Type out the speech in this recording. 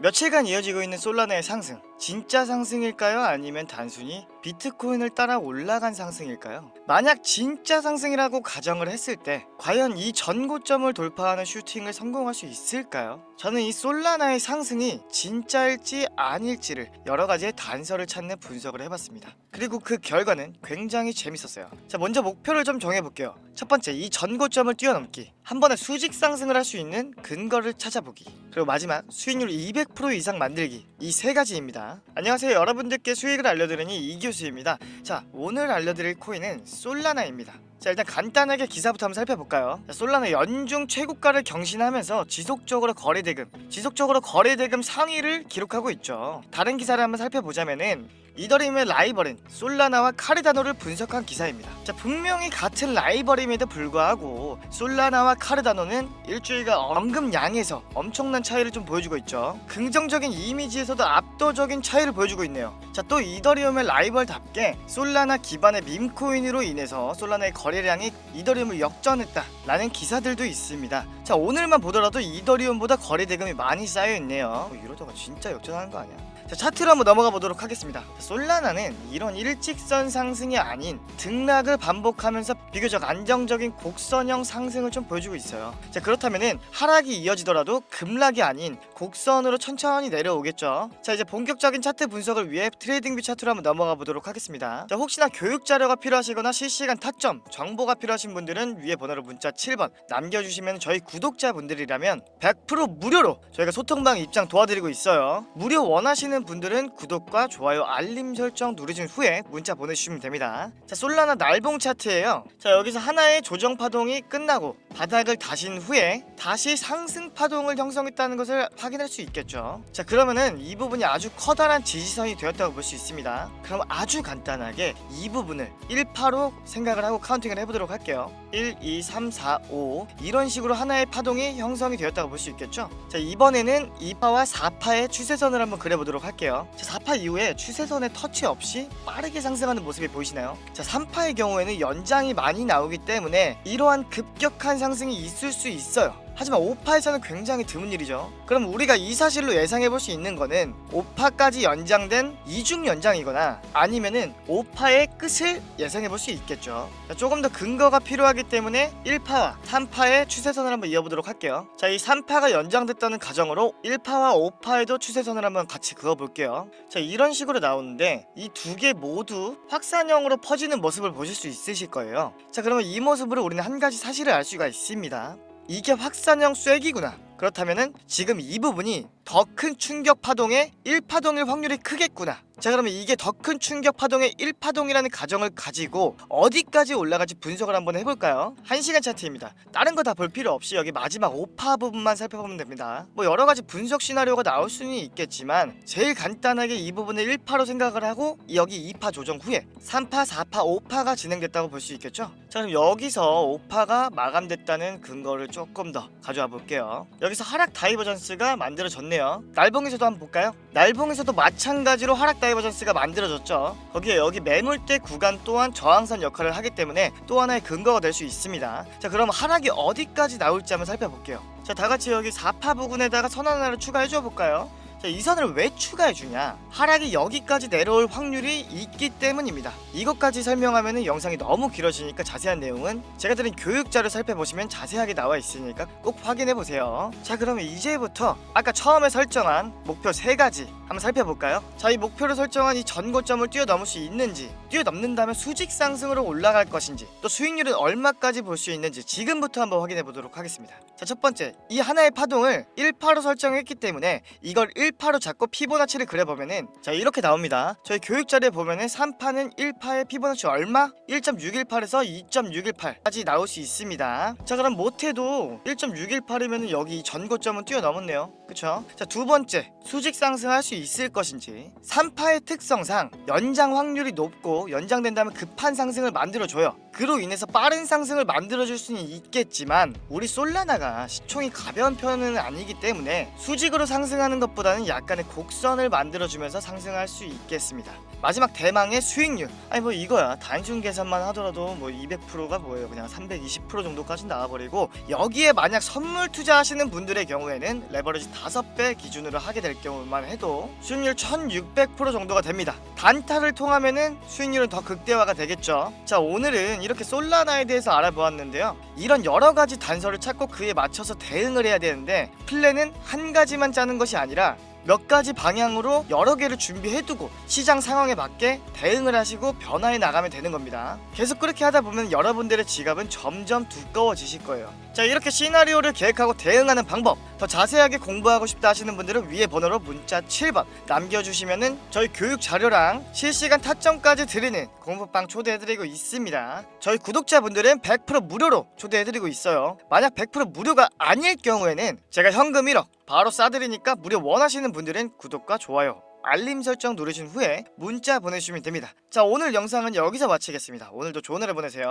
며칠간 이어지고 있는 솔라나의 상승 진짜 상승일까요? 아니면 단순히 비트코인을 따라 올라간 상승일까요? 만약 진짜 상승이라고 가정을 했을 때 과연 이 전고점을 돌파하는 슈팅을 성공할 수 있을까요? 저는 이 솔라나의 상승이 진짜일지 아닐지를 여러 가지의 단서를 찾는 분석을 해봤습니다. 그리고 그 결과는 굉장히 재밌었어요. 자, 먼저 목표를 좀 정해볼게요. 첫 번째, 이 전고점을 뛰어넘기. 한 번에 수직 상승을 할 수 있는 근거를 찾아보기. 그리고 마지막, 수익률 200% 이상 만들기. 이 세 가지입니다. 안녕하세요. 여러분들께 수익을 알려드리니 이 교수입니다. 자, 오늘 알려드릴 코인은 솔라나입니다. 자 일단 간단하게 기사부터 한번 살펴볼까요? 자, 솔라나 연중 최고가를 경신하면서 지속적으로 거래대금, 지속적으로 거래대금 상위를 기록하고 있죠. 다른 기사를 한번 살펴보자면은 이더리움의 라이벌인 솔라나와 카르다노를 분석한 기사입니다. 자 분명히 같은 라이벌임에도 불구하고 솔라나와 카르다노는 일주일간 언급량에서 엄청난 차이를 좀 보여주고 있죠. 긍정적인 이미지에서도 압도적인 차이를 보여주고 있네요. 자 또 이더리움의 라이벌답게 솔라나 기반의 밈코인으로 인해서 솔라나의 거래량이 이더리움을 역전했다라는 기사들도 있습니다. 자 오늘만 보더라도 이더리움보다 거래 대금이 많이 쌓여 있네요. 어, 이러다가 진짜 역전하는 거 아니야? 자 차트로 한번 넘어가 보도록 하겠습니다. 자, 솔라나는 이런 일직선 상승이 아닌 등락을 반복하면서 비교적 안정적인 곡선형 상승을 좀 보여주고 있어요. 자 그렇다면은 하락이 이어지더라도 급락이 아닌 곡선으로 천천히 내려오겠죠. 자 이제 본격적인 차트 분석을 위해 트레이딩뷰 차트로 한번 넘어가 보도록 하겠습니다. 자 혹시나 교육 자료가 필요하시거나 실시간 타점 정보가 필요하신 분들은 위에 번호로 문자 7번 남겨주시면 저희 구독자분들이라면 100% 무료로 저희가 소통방 입장 도와드리고 있어요. 무료 원하시는 분들은 구독과 좋아요 알림 설정 누르신 후에 문자 보내주시면 됩니다. 자 솔라나 날봉 차트예요. 자 여기서 하나의 조정 파동이 끝나고 바닥을 다신 후에 다시 상승 파동을 형성했다는 것을 확인할 수 있겠죠. 자 그러면은 이 부분이 아주 커다란 지지선이 되었다고 볼 수 있습니다. 그럼 아주 간단하게 이 부분을 1파로 생각을 하고 카운팅을 해보도록 할게요. 1, 2, 3, 4, 5 이런 식으로 하나의 파동이 형성이 되었다고 볼 수 있겠죠. 자 이번에는 2파와 4파의 추세선을 한번 그려보도록 할게요. 자 4파 이후에 추세선에 터치 없이 빠르게 상승하는 모습이 보이시나요? 자 3파의 경우에는 연장이 많이 나오기 때문에 이러한 급격한 상승이 있을 수 있어요. 하지만 5파에서는 굉장히 드문 일이죠. 그럼 우리가 이 사실로 예상해 볼 수 있는 거는 5파까지 연장된 이중 연장이거나 아니면은 5파의 끝을 예상해 볼 수 있겠죠. 자, 조금 더 근거가 필요하기 때문에 1파와 3파의 추세선을 한번 이어보도록 할게요. 자, 이 3파가 연장됐다는 가정으로 1파와 5파에도 추세선을 한번 같이 그어 볼게요. 자, 이런 식으로 나오는데 이 두 개 모두 확산형으로 퍼지는 모습을 보실 수 있으실 거예요. 자, 그러면 이 모습으로 우리는 한 가지 사실을 알 수가 있습니다. 이게 확산형 쐐기구나. 그렇다면은 지금 이 부분이 더 큰 충격 파동의 1파동일 확률이 크겠구나. 자 그러면 이게 더 큰 충격 파동의 1파동이라는 가정을 가지고 어디까지 올라갈지 분석을 한번 해볼까요? 1시간 차트입니다. 다른 거 다 볼 필요 없이 여기 마지막 5파 부분만 살펴보면 됩니다. 뭐 여러 가지 분석 시나리오가 나올 수는 있겠지만 제일 간단하게 이 부분을 1파로 생각을 하고 여기 2파 조정 후에 3파, 4파, 5파가 진행됐다고 볼 수 있겠죠? 자 그럼 여기서 5파가 마감됐다는 근거를 조금 더 가져와 볼게요. 여기서 하락 다이버전스가 만들어졌네요. 날봉에서도 한번 볼까요? 날봉에서도 마찬가지로 하락 다이 버전스가 만들어졌죠. 거기에 여기 매물대 구간 또한 저항선 역할을 하기 때문에 또 하나의 근거가 될 수 있습니다. 자 그럼 하락이 어디까지 나올지 한번 살펴볼게요. 자 다같이 여기 4파 부근에다가 선 하나를 추가해 줘 볼까요? 자, 이 선을 왜 추가해 주냐? 하락이 여기까지 내려올 확률이 있기 때문입니다. 이것까지 설명하면 영상이 너무 길어지니까 자세한 내용은 제가 드린 교육자를 살펴보시면 자세하게 나와 있으니까 꼭 확인해 보세요. 자, 그러면 이제부터 아까 처음에 설정한 목표 세 가지 한번 살펴볼까요? 자, 이 목표를 설정한 이 전고점을 뛰어넘을 수 있는지, 뛰어넘는다면 수직 상승으로 올라갈 것인지, 또 수익률은 얼마까지 볼 수 있는지 지금부터 한번 확인해 보도록 하겠습니다. 자, 첫 번째, 이 하나의 파동을 1파로 설정했기 때문에 이걸 1 파로 잡고 피보나치를 그려보면은 자 이렇게 나옵니다. 저희 교육 자료에 보면은 3파는 1파의 피보나치 얼마? 1.618에서 2.618까지 나올 수 있습니다. 자 그럼 못해도 1.618이면 여기 전고점은 뛰어넘었네요. 그쵸? 자두 번째 수직 상승할 수 있을 것인지 3파의 특성상 연장 확률이 높고 연장된다면 급한 상승을 만들어줘요. 그로 인해서 빠른 상승을 만들어줄 수는 있겠지만 우리 솔라나가 시총이 가벼운 편은 아니기 때문에 수직으로 상승하는 것 보다는 약간의 곡선을 만들어주면서 상승할 수 있겠습니다. 마지막 대망의 수익률. 아니 뭐 이거야. 단순 계산만 하더라도 뭐 200%가 뭐예요? 그냥 320% 정도까지 나와버리고 여기에 만약 선물 투자하시는 분들의 경우에는 레버리지 5배 기준으로 하게 될 경우만 해도 수익률 1600% 정도가 됩니다. 단타를 통하면은 수익률은 더 극대화가 되겠죠. 자 오늘은 이렇게 솔라나에 대해서 알아보았는데요. 이런 여러 가지 단서를 찾고 그에 맞춰서 대응을 해야 되는데 플랜은 한 가지만 짜는 것이 아니라 몇 가지 방향으로 여러 개를 준비해두고 시장 상황에 맞게 대응을 하시고 변화해 나가면 되는 겁니다. 계속 그렇게 하다 보면 여러분들의 지갑은 점점 두꺼워지실 거예요. 자 이렇게 시나리오를 계획하고 대응하는 방법 더 자세하게 공부하고 싶다 하시는 분들은 위에 번호로 문자 7번 남겨주시면은 저희 교육 자료랑 실시간 타점까지 드리는 공부방 초대해드리고 있습니다. 저희 구독자분들은 100% 무료로 초대해드리고 있어요. 만약 100% 무료가 아닐 경우에는 제가 현금 1억 바로 싸드리니까 무료 원하시는 분들은 구독과 좋아요 알림 설정 누르신 후에 문자 보내주시면 됩니다. 자 오늘 영상은 여기서 마치겠습니다. 오늘도 좋은 하루 보내세요